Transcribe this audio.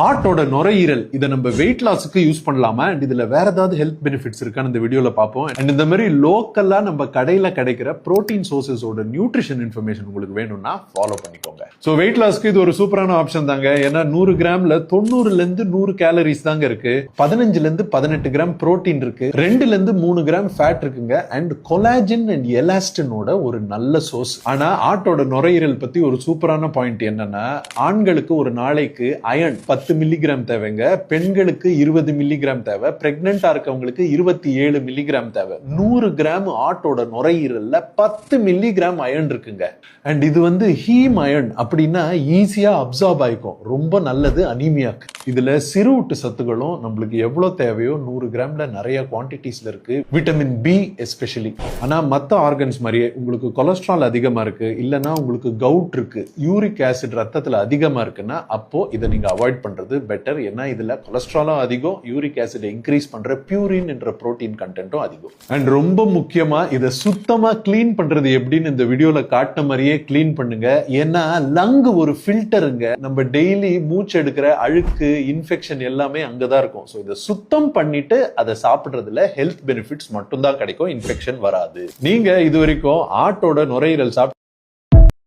ஆட்டோட நுரையீரல் இதை நம்ம வெயிட் லாஸுக்கு யூஸ் பண்ணலாமா? அண்ட் இதுல வேற ஏதாவது ஹெல்த் பெனிஃபிட்ஸ் இருக்கான்னு இந்த வீடியோல பார்ப்போம். அண்ட் இந்த மாதிரி லோக்கலா நம்ம கடையில கிடைக்கிற புரோட்டீன் சோர்சஸோட நியூட்ரிஷன் இன்ஃபர்மேஷன் உங்களுக்கு வேணும்னா ஃபாலோ பண்ணிக்கோங்க. ஸோ வெயிட் லாஸ்க்கு இது ஒரு சூப்பரான ஆப்ஷன் தாங்க. ஏன்னா நூறு கிராம்ல தொண்ணூறுல இருந்து நூறு கேலரிஸ் தாங்க இருக்கு. பதினஞ்சுல இருந்து பதினெட்டு கிராம் புரோட்டீன் இருக்கு. ரெண்டுல இருந்து மூணு கிராம் ஃபேட் இருக்குங்க. அண்ட் கொலாஜன் அண்ட் எலாஸ்டினோட ஒரு நல்ல சோர்ஸ் ஆனா ஆட்டோட நுரையீரல் பத்தி ஒரு சூப்பரான பாயிண்ட் என்னன்னா ஆண்களுக்கு ஒரு நாளைக்கு அயன் பத்து பத்து மில்லிகிராம் தேவைங்க. பெண்களுக்கு இருபது மில்லிகிராம் தேவை. பிரெக்னெண்டா இருக்கவங்களுக்கு இருபத்தி ஏழு மில்லிகிராம் தேவை. நூறு கிராம் ஆட்டோட நுரையீரல்ல பத்து மில்லிகிராம் அயன் இருக்குங்க. அண்ட் இது வந்து ஹீம் அயன் அப்படின்னா ஈஸியா அப்சார்ப் ஆயிக்கும். ரொம்ப நல்லது அனீமியாக்கு இதில் சிறுவுட்டு சத்துக்களும் நம்மளுக்கு எவ்வளோ தேவையோ நூறு கிராமில் நிறைய குவான்டிட்டிஸில் இருக்குது விட்டமின் பி எஸ்பெஷலி ஆனால் மற்ற ஆர்கன்ஸ் மாதிரியே உங்களுக்கு கொலஸ்ட்ரால் அதிகமாக இருக்குது இல்லைன்னா உங்களுக்கு கவுட் இருக்குது யூரிக் ஆசிட் ரத்தத்தில் அதிகமாக இருக்குன்னா அப்போது இதை நீங்கள் அவாய்ட் பண்ணுறது பெட்டர் ஏன்னா இதில் கொலஸ்ட்ராலும் அதிகம் யூரிக் ஆசிட் இன்க்ரீஸ் பண்ணுற பியூரின் என்ற புரோட்டீன் கண்டென்ட்டும் அதிகம். அண்ட் ரொம்ப முக்கியமாக இதை சுத்தமாக க்ளீன் பண்ணுறது எப்படின்னு இந்த வீடியோவில் காட்டின மாதிரியே க்ளீன் பண்ணுங்க. ஏன்னா லங் ஒரு ஃபில்டருங்க நம்ம டெய்லி மூச்சு எடுக்கிற அழுக்கு இன்ஃபெக்ஷன் எல்லாமே அங்கதான் இருக்கும். ஸோ இதை சுத்தம் பண்ணிட்டு அதை சாப்பிடுறதுல ஹெல்த் பெனிஃபிட்ஸ் மட்டும்தான் கிடைக்கும். இன்ஃபெக்ஷன் வராது. நீங்க இது வரைக்கும் ஆட்டோட நுரையீரல் சாப்பிட்டு